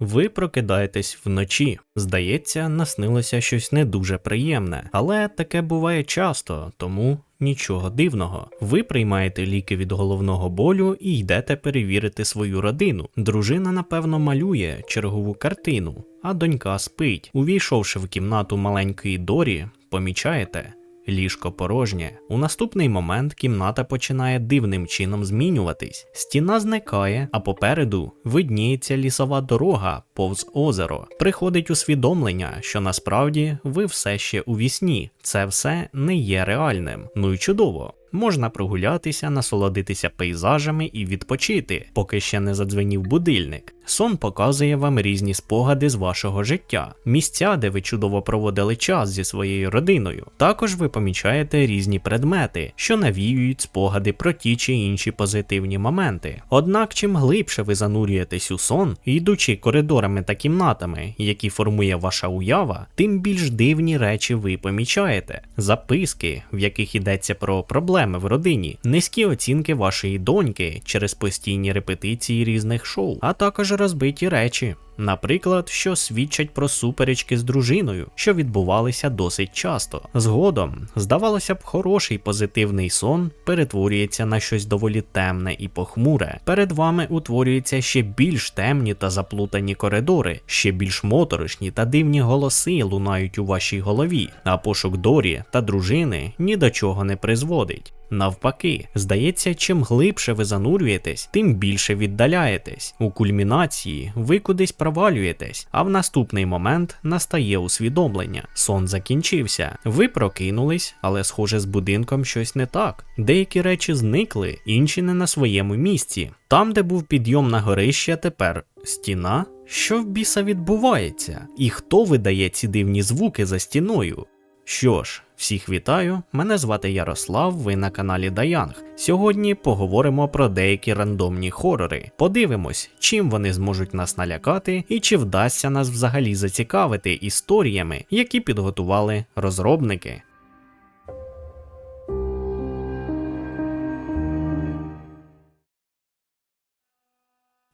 Ви прокидаєтесь вночі. Здається, наснилося щось не дуже приємне, але таке буває часто, тому нічого дивного. Ви приймаєте ліки від головного болю і йдете перевірити свою родину. Дружина, напевно, малює чергову картину, а донька спить. Увійшовши в кімнату маленької Дорі, помічаєте. Ліжко порожнє. У наступний момент кімната починає дивним чином змінюватись. Стіна зникає, а попереду видніється лісова дорога повз озеро. Приходить усвідомлення, що насправді ви все ще у вісні. Це все не є реальним. Ну і чудово. Можна прогулятися, насолодитися пейзажами і відпочити, поки ще не задзвенів будильник. Сон показує вам різні спогади з вашого життя, місця, де ви чудово проводили час зі своєю родиною. Також ви помічаєте різні предмети, що навіюють спогади про ті чи інші позитивні моменти. Однак, чим глибше ви занурюєтесь у сон, йдучи коридорами та кімнатами, які формує ваша уява, тим більш дивні речі ви помічаєте. Записки, в яких йдеться про проблеми в родині, низькі оцінки вашої доньки через постійні репетиції різних шоу, а також розбиті речі. Наприклад, що свідчать про суперечки з дружиною, що відбувалися досить часто. Згодом, здавалося б, хороший позитивний сон перетворюється на щось доволі темне і похмуре. Перед вами утворюються ще більш темні та заплутані коридори, ще більш моторошні та дивні голоси лунають у вашій голові, а пошук Дорі та дружини ні до чого не призводить. Навпаки, здається, чим глибше ви занурюєтесь, тим більше віддаляєтесь. У кульмінації ви кудись провалюєтесь, а в наступний момент настає усвідомлення. Сон закінчився. Ви прокинулись, але схоже з будинком щось не так. Деякі речі зникли, інші не на своєму місці. Там, де був підйом на горище, тепер стіна. Що в біса відбувається? І хто видає ці дивні звуки за стіною? Що ж, всіх вітаю, мене звати Ярослав, ви на каналі Даянг. Сьогодні поговоримо про деякі рандомні хорори. Подивимось, чим вони зможуть нас налякати і чи вдасться нас взагалі зацікавити історіями, які підготували розробники.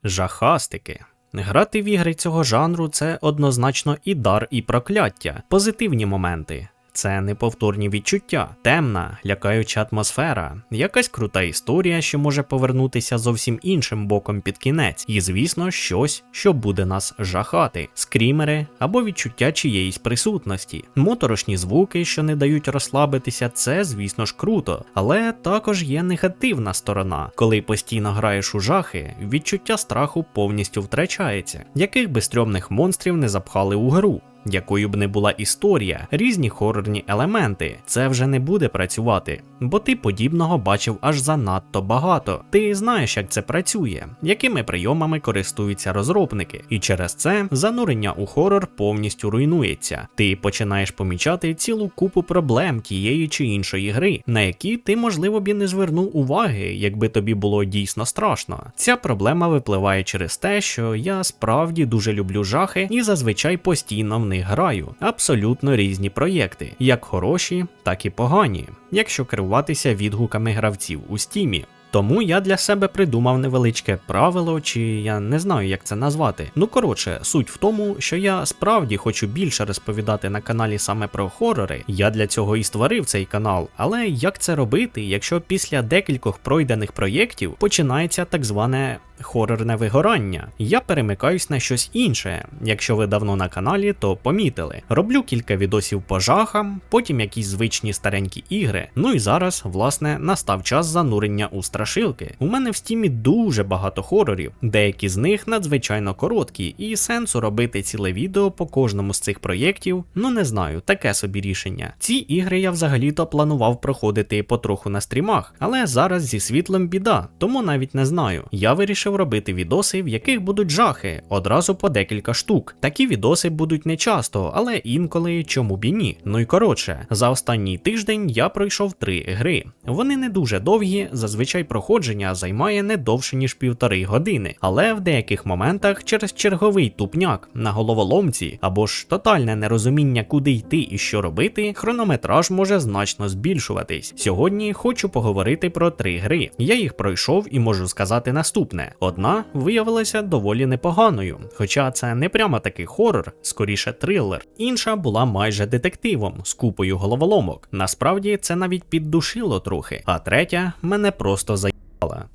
Жахастики. Грати в ігри цього жанру це однозначно і дар, і прокляття, позитивні моменти. Це неповторні відчуття, темна, лякаюча атмосфера, якась крута історія, що може повернутися зовсім іншим боком під кінець, і, звісно, щось, що буде нас жахати, скрімери або відчуття чиєїсь присутності. Моторошні звуки, що не дають розслабитися, це, звісно ж, круто, але також є негативна сторона. Коли постійно граєш у жахи, відчуття страху повністю втрачається, яких би стрьомних монстрів не запхали у гру якою б не була історія, різні хорорні елементи, це вже не буде працювати, бо ти подібного бачив аж занадто багато. Ти знаєш, як це працює, якими прийомами користуються розробники, і через це занурення у хорор повністю руйнується. Ти починаєш помічати цілу купу проблем тієї чи іншої гри, на які ти, можливо, б і не звернув уваги, якби тобі було дійсно страшно. Ця проблема випливає через те, що я справді дуже люблю жахи і зазвичай постійно в них граю. Абсолютно різні проєкти, як хороші, так і погані, якщо керуватися відгуками гравців у стімі. Тому я для себе придумав невеличке правило, чи я не знаю, як це назвати. Ну коротше, суть в тому, що я справді хочу більше розповідати на каналі саме про хорори. Я для цього і створив цей канал. Але як це робити, якщо після декількох пройдених проєктів починається так зване хорорне вигорання? Я перемикаюсь на щось інше. Якщо ви давно на каналі, то помітили. Роблю кілька відосів по жахам, потім якісь звичні старенькі ігри. Ну і зараз, власне, настав час занурення у страшилки. У мене в стімі дуже багато хорорів, деякі з них надзвичайно короткі, і сенсу робити ціле відео по кожному з цих проєктів, ну не знаю, таке собі рішення. Ці ігри я взагалі-то планував проходити потроху на стрімах, але зараз зі світлом біда, тому навіть не знаю. Я вирішив робити відоси, в яких будуть жахи, одразу по декілька штук. Такі відоси будуть не часто, але інколи чому б і ні. Ну і коротше, за останній тиждень я пройшов три гри. Вони не дуже довгі, зазвичай проходження займає не довше ніж півтори години, але в деяких моментах через черговий тупняк на головоломці або ж тотальне нерозуміння, куди йти і що робити, хронометраж може значно збільшуватись. Сьогодні хочу поговорити про три гри. Я їх пройшов і можу сказати наступне: одна виявилася доволі непоганою, хоча це не прямо такий хорор, скоріше трилер. Інша була майже детективом з купою головоломок. Насправді це навіть піддушило трохи. А третя мене просто.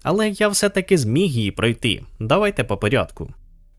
Але я все-таки зміг її пройти. Давайте по порядку.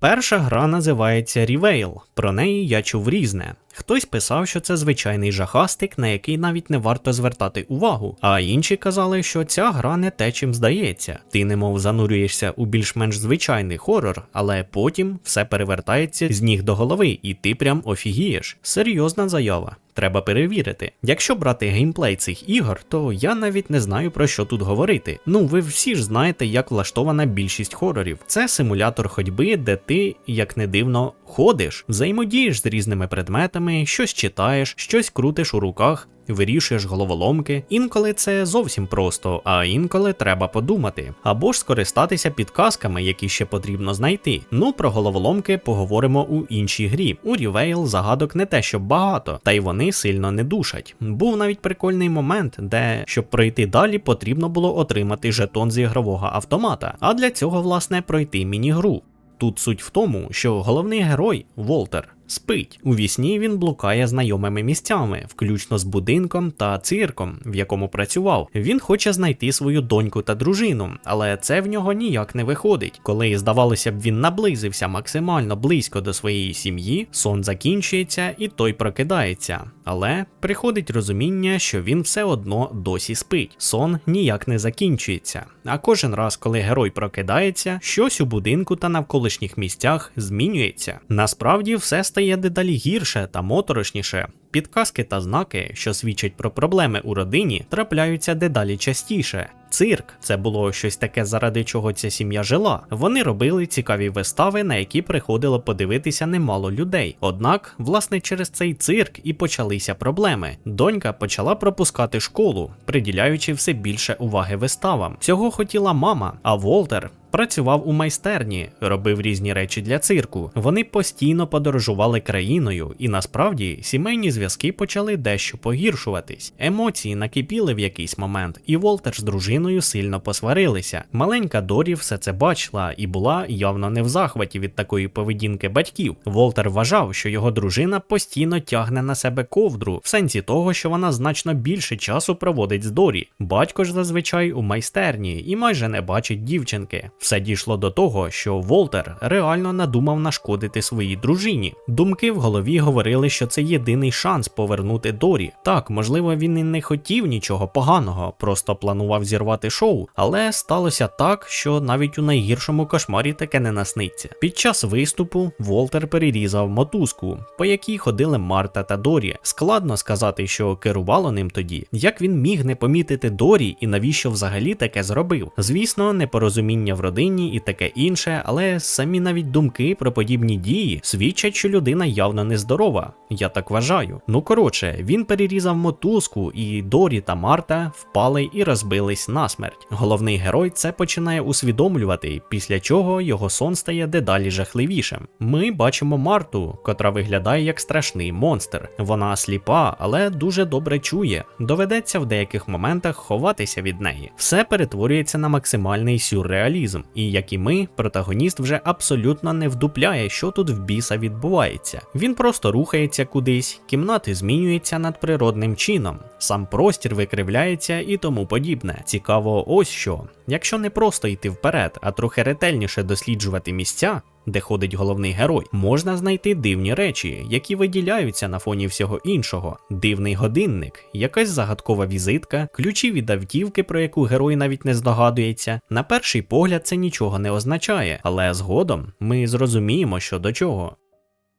Перша гра називається Reveal. Про неї я чув різне. Хтось писав, що це звичайний жахастик, на який навіть не варто звертати увагу, а інші казали, що ця гра не те, чим здається. Ти немов занурюєшся у більш-менш звичайний хорор, але потім все перевертається з ніг до голови, і ти прям офігієш. Серйозна заява. Треба перевірити. Якщо брати геймплей цих ігор, то я навіть не знаю про що тут говорити. Ну, ви всі ж знаєте, як влаштована більшість хорорів. Це симулятор ходьби, де ти, як не дивно, ходиш, взаємодієш з різними предметами, щось читаєш, щось крутиш у руках. Вирішуєш головоломки, інколи це зовсім просто, а інколи треба подумати, або ж скористатися підказками, які ще потрібно знайти. Ну про головоломки поговоримо у іншій грі. У Reveal загадок не те, щоб багато, та й вони сильно не душать. Був навіть прикольний момент, де щоб пройти далі, потрібно було отримати жетон з ігрового автомата, а для цього, власне, пройти міні-гру. Тут суть в тому, що головний герой Волтер спить. У вісні він блукає знайомими місцями, включно з будинком та цирком, в якому працював. Він хоче знайти свою доньку та дружину, але це в нього ніяк не виходить. Коли здавалося б, він наблизився максимально близько до своєї сім'ї, сон закінчується і той прокидається. Але приходить розуміння, що він все одно досі спить. Сон ніяк не закінчується. А кожен раз, коли герой прокидається, щось у будинку та навколишніх місцях змінюється. Насправді все стає дедалі гірше та моторошніше. Підказки та знаки, що свідчать про проблеми у родині, трапляються дедалі частіше. Цирк це було щось таке, заради чого ця сім'я жила. Вони робили цікаві вистави, на які приходило подивитися немало людей. Однак, власне, через цей цирк і почалися проблеми. Донька почала пропускати школу, приділяючи все більше уваги виставам. Цього хотіла мама, а Волтер. Працював у майстерні, робив різні речі для цирку. Вони постійно подорожували країною, і насправді сімейні зв'язки почали дещо погіршуватись. Емоції накипіли в якийсь момент, і Волтер з дружиною сильно посварилися. Маленька Дорі все це бачила і була явно не в захваті від такої поведінки батьків. Волтер вважав, що його дружина постійно тягне на себе ковдру, в сенсі того, що вона значно більше часу проводить з Дорі. Батько ж зазвичай у майстерні і майже не бачить дівчинки. Все дійшло до того, що Волтер реально надумав нашкодити своїй дружині. Думки в голові говорили, що це єдиний шанс повернути Дорі. Так, можливо, він і не хотів нічого поганого, просто планував зірвати шоу, але сталося так, що навіть у найгіршому кошмарі таке не насниться. Під час виступу Волтер перерізав мотузку, по якій ходили Марта та Дорі. Складно сказати, що керувало ним тоді. Як він міг не помітити Дорі і навіщо взагалі таке зробив? Звісно, непорозуміння в родині і таке інше, але самі навіть думки про подібні дії свідчать, що людина явно нездорова. Я так вважаю. Ну коротше, він перерізав мотузку, і Дорі та Марта впали і розбились насмерть. Головний герой це починає усвідомлювати, після чого його сон стає дедалі жахливішим. Ми бачимо Марту, котра виглядає як страшний монстр. Вона сліпа, але дуже добре чує. Доведеться в деяких моментах ховатися від неї. Все перетворюється на максимальний сюрреалізм, і як і ми, протагоніст вже абсолютно не вдупляє, що тут в біса відбувається. Він просто рухається кудись, кімнати змінюються надприродним чином, сам простір викривляється і тому подібне. Цікаво, ось що. Якщо не просто йти вперед, а трохи ретельніше досліджувати місця, де ходить головний герой, можна знайти дивні речі, які виділяються на фоні всього іншого. Дивний годинник, якась загадкова візитка, ключі від автівки, про яку герой навіть не здогадується. На перший погляд це нічого не означає, але згодом ми зрозуміємо, що до чого.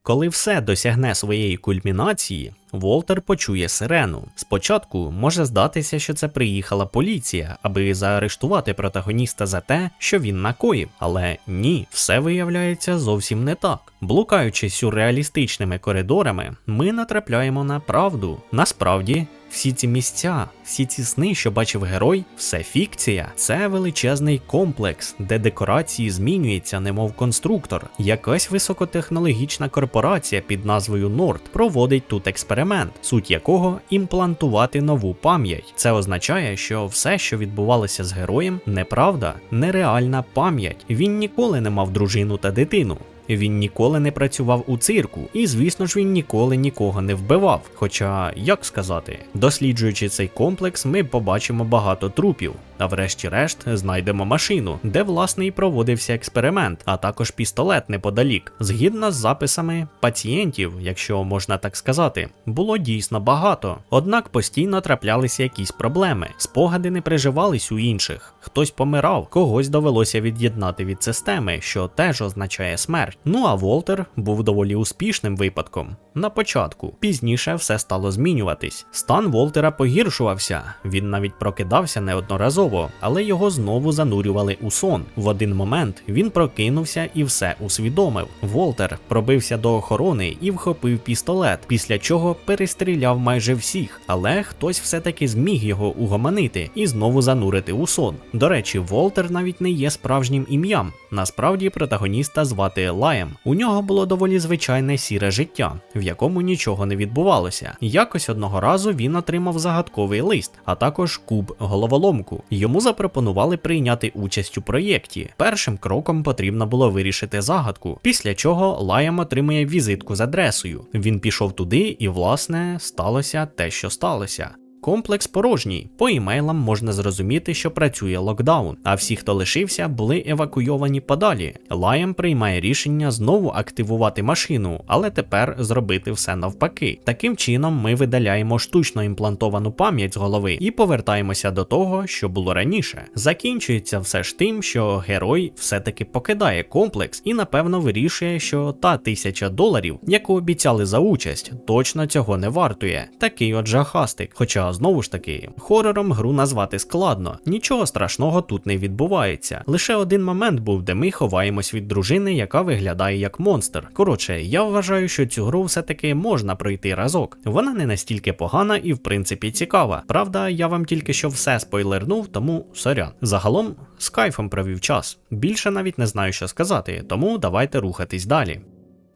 Коли все досягне своєї кульмінації, Волтер почує сирену. Спочатку може здатися, що це приїхала поліція, аби заарештувати протагоніста за те, що він накоїв. Але ні, все виявляється зовсім не так. Блукаючи сюрреалістичними коридорами, ми натрапляємо на правду. Насправді. Всі ці місця, всі ці сни, що бачив герой, все фікція. Це величезний комплекс, де декорації змінюються, немов конструктор. Якась високотехнологічна корпорація під назвою Nord проводить тут експеримент, суть якого імплантувати нову пам'ять. Це означає, що все, що відбувалося з героєм, неправда, нереальна пам'ять. Він ніколи не мав дружину та дитину. Він ніколи не працював у цирку, і звісно ж він ніколи нікого не вбивав. Хоча, як сказати, досліджуючи цей комплекс, ми побачимо багато трупів. А врешті-решт знайдемо машину, де власне і проводився експеримент, а також пістолет неподалік. Згідно з записами пацієнтів, якщо можна так сказати, було дійсно багато. Однак постійно траплялися якісь проблеми. Спогади не приживались у інших. Хтось помирав, когось довелося від'єднати від системи, що теж означає смерть. Ну а Волтер був доволі успішним випадком. На початку пізніше все стало змінюватись. Стан Волтера погіршувався. Він навіть прокидався неодноразово, але його знову занурювали у сон. В один момент він прокинувся і все усвідомив. Волтер пробився до охорони і вхопив пістолет, після чого перестріляв майже всіх, але хтось все-таки зміг його угомонити і знову занурити у сон. До речі, Волтер навіть не є справжнім ім'ям. Насправді протагоніста звати Лаєм. У нього було доволі звичайне сіре життя, в якому нічого не відбувалося. Якось одного разу він отримав загадковий лист, а також куб головоломку. Йому запропонували прийняти участь у проєкті. Першим кроком потрібно було вирішити загадку, після чого Лаєм отримує візитку з адресою. Він пішов туди, і, власне, сталося те, що сталося. Комплекс порожній. По імейлам можна зрозуміти, що працює локдаун, а всі, хто лишився, були евакуйовані подалі. Лаєм приймає рішення знову активувати машину, але тепер зробити все навпаки. Таким чином, ми видаляємо штучно імплантовану пам'ять з голови і повертаємося до того, що було раніше. Закінчується все ж тим, що герой все-таки покидає комплекс і напевно вирішує, що та тисяча доларів, яку обіцяли за участь, точно цього не вартує. Такий от жахастик. Хоча знову ж таки, хорором гру назвати складно, нічого страшного тут не відбувається. Лише один момент був, де ми ховаємось від дружини, яка виглядає як монстр. Коротше, я вважаю, що цю гру все-таки можна пройти разок. Вона не настільки погана і в принципі цікава. Правда, я вам тільки що все спойлернув, тому сорян. Загалом з кайфом провів час. Більше навіть не знаю, що сказати, тому давайте рухатись далі.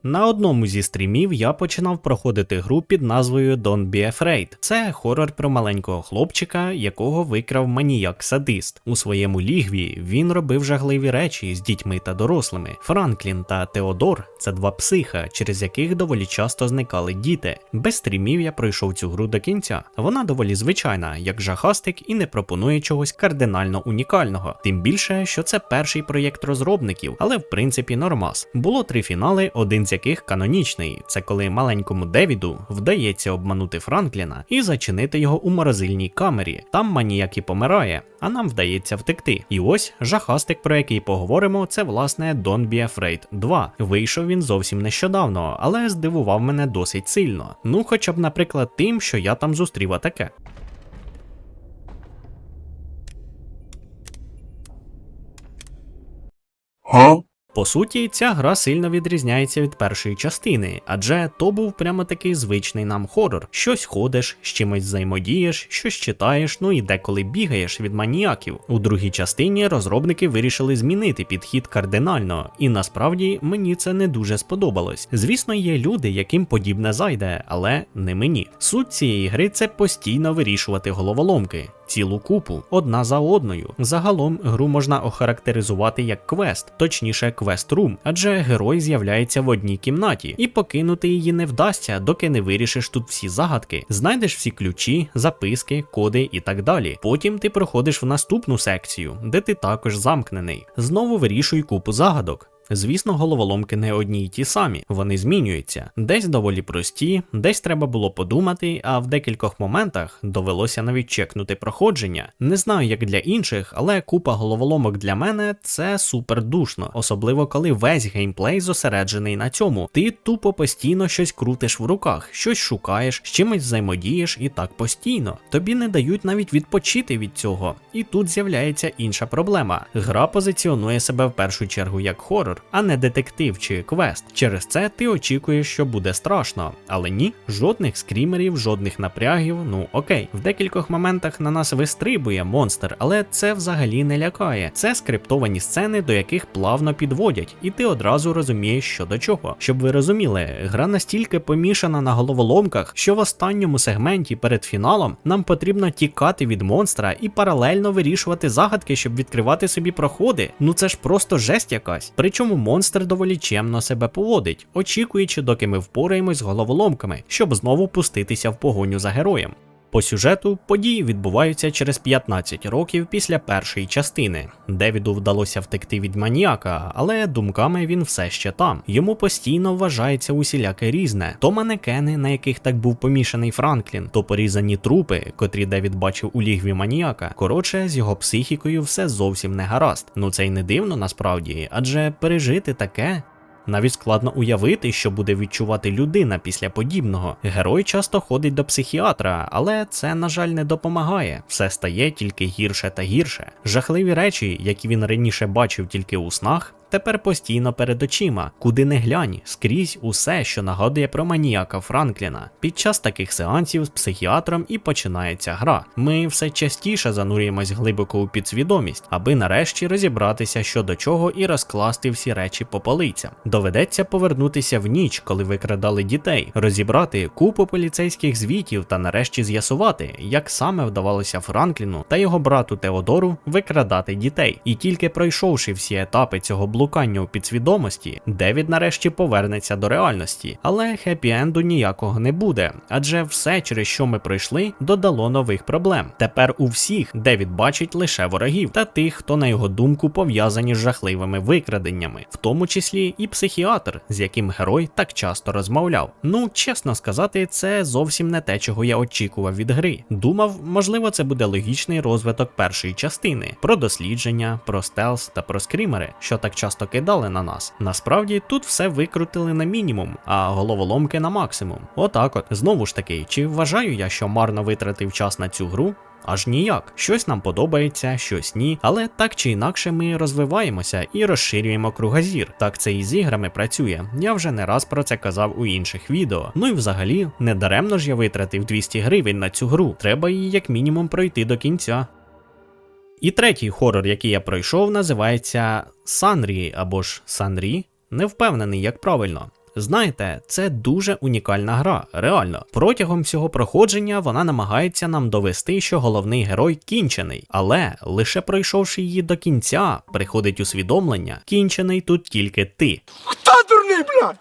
На одному зі стрімів я починав проходити гру під назвою Don't Be Afraid. Це хорор про маленького хлопчика, якого викрав маніяк-садист. У своєму лігві він робив жахливі речі з дітьми та дорослими. Франклін та Теодор це два психа, через яких доволі часто зникали діти. Без стрімів я пройшов цю гру до кінця. Вона доволі звичайна, як жахастик, і не пропонує чогось кардинально унікального. Тим більше, що це перший проєкт розробників, але в принципі нормас. Було три фінали, один з яких канонічний. Це коли маленькому Девіду вдається обманути Франкліна і зачинити його у морозильній камері. Там маніяк і помирає, а нам вдається втекти. І ось жахастик, про який поговоримо, це власне Don't Be Afraid 2. Вийшов він зовсім нещодавно, але здивував мене досить сильно. Ну, хоча б, наприклад, тим, що я там зустрів атаке. Huh? По суті, ця гра сильно відрізняється від першої частини, адже то був прямо такий звичний нам хорор. Щось ходиш, з чимось взаємодієш, щось читаєш, ну і деколи бігаєш від маніяків. У другій частині розробники вирішили змінити підхід кардинально, і насправді мені це не дуже сподобалось. Звісно, є люди, яким подібне зайде, але не мені. Суть цієї гри це постійно вирішувати головоломки. Цілу купу, одна за одною. Загалом гру можна охарактеризувати як квест, точніше квест-рум, адже герой з'являється в одній кімнаті, і покинути її не вдасться, доки не вирішиш тут всі загадки. Знайдеш всі ключі, записки, коди і так далі. Потім ти проходиш в наступну секцію, де ти також замкнений. Знову вирішуй купу загадок. Звісно, головоломки не одні й ті самі, вони змінюються. Десь доволі прості, десь треба було подумати, а в декількох моментах довелося навіть чекнути проходження. Не знаю, як для інших, але купа головоломок для мене це супер душно, особливо коли весь геймплей зосереджений на цьому. Ти тупо постійно щось крутиш в руках, щось шукаєш, з чимось взаємодієш і так постійно. Тобі не дають навіть відпочити від цього. І тут з'являється інша проблема. Гра позиціонує себе в першу чергу як хорор. Хорор, а не детектив чи квест. Через це ти очікуєш, що буде страшно. Але ні, жодних скрімерів, жодних напрягів. Ну окей, в декількох моментах на нас вистрибує монстр, але це взагалі не лякає. Це скриптовані сцени, до яких плавно підводять, і ти одразу розумієш, що до чого. Щоб ви розуміли, гра настільки помішана на головоломках, що в останньому сегменті перед фіналом нам потрібно тікати від монстра і паралельно вирішувати загадки, щоб відкривати собі проходи. Ну це ж просто жесть якась. Причому монстр доволі чемно себе поводить, очікуючи, доки ми впораємось з головоломками, щоб знову пуститися в погоню за героєм. По сюжету події відбуваються через 15 років після першої частини. Девіду вдалося втекти від маніяка, але думками він все ще там. Йому постійно вважається усіляке різне: то манекени, на яких так був помішаний Франклін, то порізані трупи, котрі Девід бачив у лігві маніяка. Коротше, з його психікою все зовсім не гаразд. Ну це й не дивно насправді, адже пережити таке. Навіть складно уявити, що буде відчувати людина після подібного. Герой часто ходить до психіатра, але це, на жаль, не допомагає. Все стає тільки гірше та гірше. Жахливі речі, які він раніше бачив тільки у снах, тепер постійно перед очима, куди не глянь, скрізь усе, що нагадує про маніяка Франкліна. Під час таких сеансів з психіатром і починається гра. Ми все частіше занурюємось глибоко у підсвідомість, аби нарешті розібратися що до чого і розкласти всі речі по полицям. Доведеться повернутися в ніч, коли викрадали дітей, розібрати купу поліцейських звітів та нарешті з'ясувати, як саме вдавалося Франкліну та його брату Теодору викрадати дітей. І тільки пройшовши всі етапи цього блукання у підсвідомості, Девід нарешті повернеться до реальності, але хеппі-енду ніякого не буде, адже все, через що ми пройшли, додало нових проблем. Тепер у всіх Девід бачить лише ворогів та тих, хто на його думку пов'язані з жахливими викраденнями, в тому числі і психіатр, з яким герой так часто розмовляв. Ну, чесно сказати, це зовсім не те, чого я очікував від гри. Думав, можливо, це буде логічний розвиток першої частини про дослідження, про стелс та про скрімери, що так часто кидали на нас. Насправді тут все викрутили на мінімум, а головоломки на максимум. Отак от. Знову ж таки, чи вважаю я, що марно витратив час на цю гру? Аж ніяк. Щось нам подобається, щось ні, але так чи інакше ми розвиваємося і розширюємо кругозір. Так це і з іграми працює. Я вже не раз про це казав у інших відео. Ну і взагалі, не даремно ж я витратив 200 гривень на цю гру. Треба її як мінімум пройти до кінця. І третій хорор, який я пройшов, називається Санрі або ж Санрі. Не впевнений, як правильно. Знаєте, це дуже унікальна гра, реально. Протягом всього проходження вона намагається нам довести, що головний герой кінчений, але лише пройшовши її до кінця, приходить усвідомлення, кінчений тут тільки ти. Хто дурний, блядь?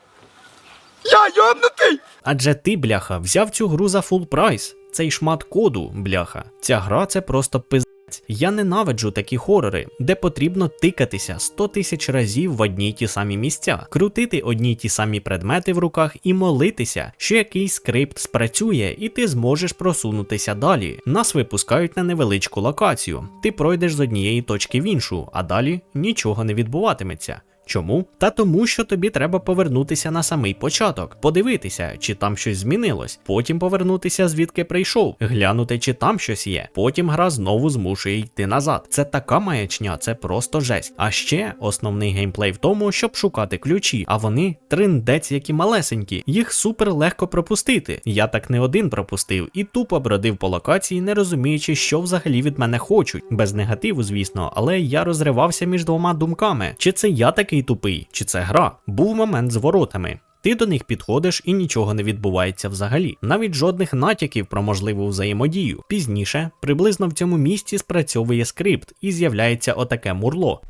Я йобнутий! Адже ти, бляха, взяв цю гру за фул прайс. Цей шмат коду, бляха. Ця гра це просто пиз. Я ненавиджу такі хорори, де потрібно тикатися 100 тисяч разів в одні й ті самі місця, крутити одні й ті самі предмети в руках і молитися, що якийсь скрипт спрацює, і ти зможеш просунутися далі. Нас випускають на невеличку локацію. Ти пройдеш з однієї точки в іншу, а далі нічого не відбуватиметься. Чому? Та тому, що тобі треба повернутися на самий початок, подивитися, чи там щось змінилось, потім повернутися звідки прийшов, глянути, чи там щось є. Потім гра знову змушує йти назад. Це така маячня, це просто жесть. А ще основний геймплей в тому, щоб шукати ключі, а вони триндець, які малесенькі, їх супер легко пропустити. Я так не один пропустив і тупо бродив по локації, не розуміючи, що взагалі від мене хочуть. Без негативу, звісно, але я розривався між двома думками: чи це я такий тупий, чи це гра? Був момент з воротами. Ти до них підходиш і нічого не відбувається взагалі, навіть жодних натяків про можливу взаємодію. Пізніше, приблизно в цьому місці спрацьовує скрипт і з'являється отаке мурло.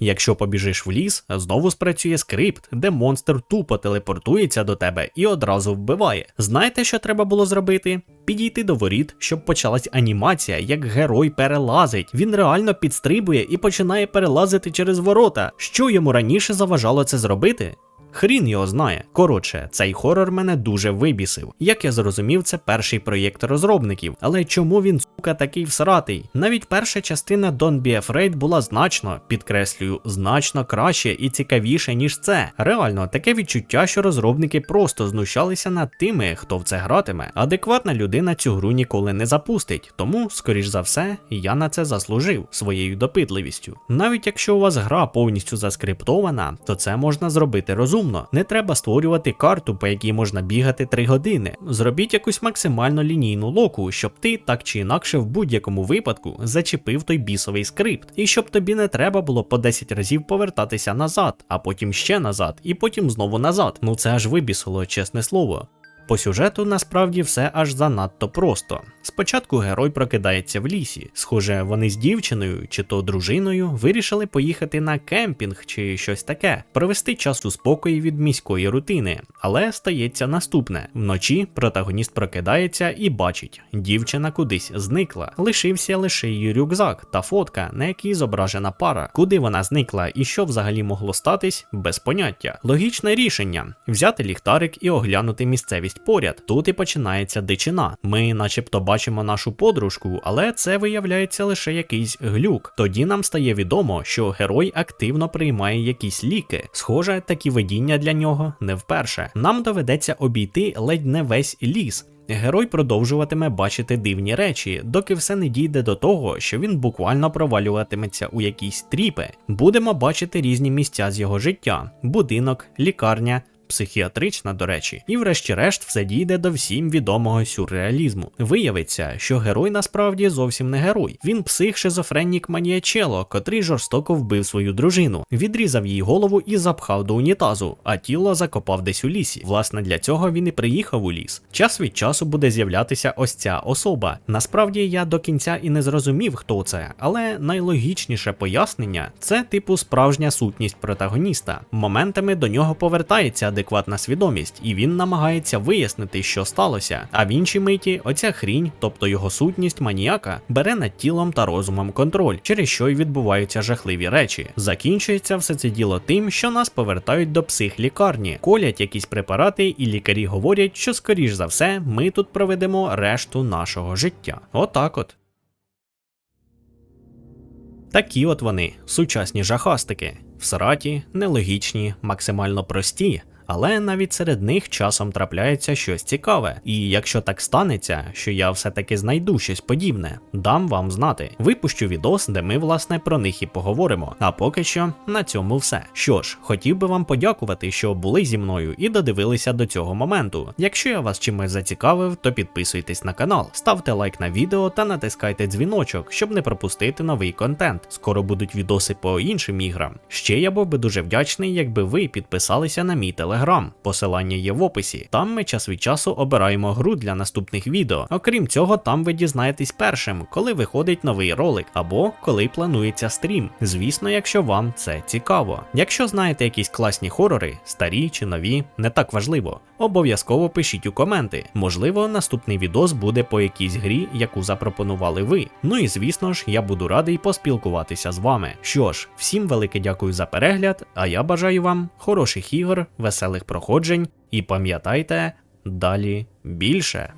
Якщо побіжиш в ліс, знову спрацює скрипт, де монстр тупо телепортується до тебе і одразу вбиває. Знаєте, що треба було зробити? Підійти до воріт, щоб почалась анімація, як герой перелазить. Він реально підстрибує і починає перелазити через ворота. Що йому раніше заважало це зробити? Хрін його знає. Коротше, цей хорор мене дуже вибісив. Як я зрозумів, це перший проєкт розробників. Але чому він сука такий всратий? Навіть перша частина Don't Be Afraid була значно, підкреслюю, значно краще і цікавіше, ніж це. Реально, таке відчуття, що розробники просто знущалися над тими, хто в це гратиме. Адекватна людина цю гру ніколи не запустить, тому, скоріш за все, я на це заслужив своєю допитливістю. Навіть якщо у вас гра повністю заскриптована, то це можна зробити розумно. Не треба створювати карту, по якій можна бігати 3 години. Зробіть якусь максимально лінійну локу, щоб ти так чи інакше в будь-якому випадку зачепив той бісовий скрипт, і щоб тобі не треба було по 10 разів повертатися назад, а потім ще назад, і потім знову назад. Ну це аж вибісило, чесне слово. По сюжету насправді все аж занадто просто. Спочатку герой прокидається в лісі. Схоже, вони з дівчиною чи то дружиною вирішили поїхати на кемпінг чи щось таке, провести час у спокої від міської рутини. Але стається наступне: вночі протагоніст прокидається і бачить, дівчина кудись зникла. Лишився лише її рюкзак та фотка, на якій зображена пара. Куди вона зникла і що взагалі могло статись, без поняття. Логічне рішення: взяти ліхтарик і оглянути місцевість поряд. Тут і починається дичина. Ми, начебто, бачимо нашу подружку, але це виявляється лише якийсь глюк. Тоді нам стає відомо, що герой активно приймає якісь ліки. Схоже, такі видіння для нього не вперше. Нам доведеться обійти ледь не весь ліс. Герой продовжуватиме бачити дивні речі, доки все не дійде до того, що він буквально провалюватиметься у якісь тріпи. Будемо бачити різні місця з його життя: будинок, лікарня. Психіатрична, до речі, і врешті-решт все дійде до всім відомого сюрреалізму. Виявиться, що герой насправді зовсім не герой. Він псих шизофренік маніячело, котрий жорстоко вбив свою дружину, відрізав їй голову і запхав до унітазу, а тіло закопав десь у лісі. Власне, для цього він і приїхав у ліс. Час від часу буде з'являтися ось ця особа. Насправді я до кінця і не зрозумів, хто це, але найлогічніше пояснення це типу справжня сутність протагоніста. Моментами до нього повертається адекватна свідомість, і він намагається вияснити, що сталося. А в іншій миті оця хрінь, тобто його сутність маніяка, бере над тілом та розумом контроль, через що й відбуваються жахливі речі. Закінчується все це діло тим, що нас повертають до психлікарні, колять якісь препарати, і лікарі говорять, що скоріш за все ми тут проведемо решту нашого життя. Отак от. Такі от вони, сучасні жахастики, всраті, нелогічні, максимально прості. Але навіть серед них часом трапляється щось цікаве. І якщо так станеться, що я все-таки знайду щось подібне, дам вам знати. Випущу відос, де ми власне про них і поговоримо. А поки що на цьому все. Що ж, хотів би вам подякувати, що були зі мною і додивилися до цього моменту. Якщо я вас чимось зацікавив, то підписуйтесь на канал, ставте лайк на відео та натискайте дзвіночок, щоб не пропустити новий контент. Скоро будуть відоси по іншим іграм. Ще я був би дуже вдячний, якби ви підписалися на мій телеграм. Посилання є в описі. Там ми час від часу обираємо гру для наступних відео. Окрім цього, там ви дізнаєтесь першим, коли виходить новий ролик або коли планується стрім. Звісно, якщо вам це цікаво. Якщо знаєте якісь класні хорори, старі чи нові, не так важливо. Обов'язково пишіть у коменти. Можливо, наступний відос буде по якійсь грі, яку запропонували ви. Ну і звісно ж, я буду радий поспілкуватися з вами. Що ж, всім велике дякую за перегляд, а я бажаю вам хороших ігор, веселих проходжень і пам'ятайте, далі більше.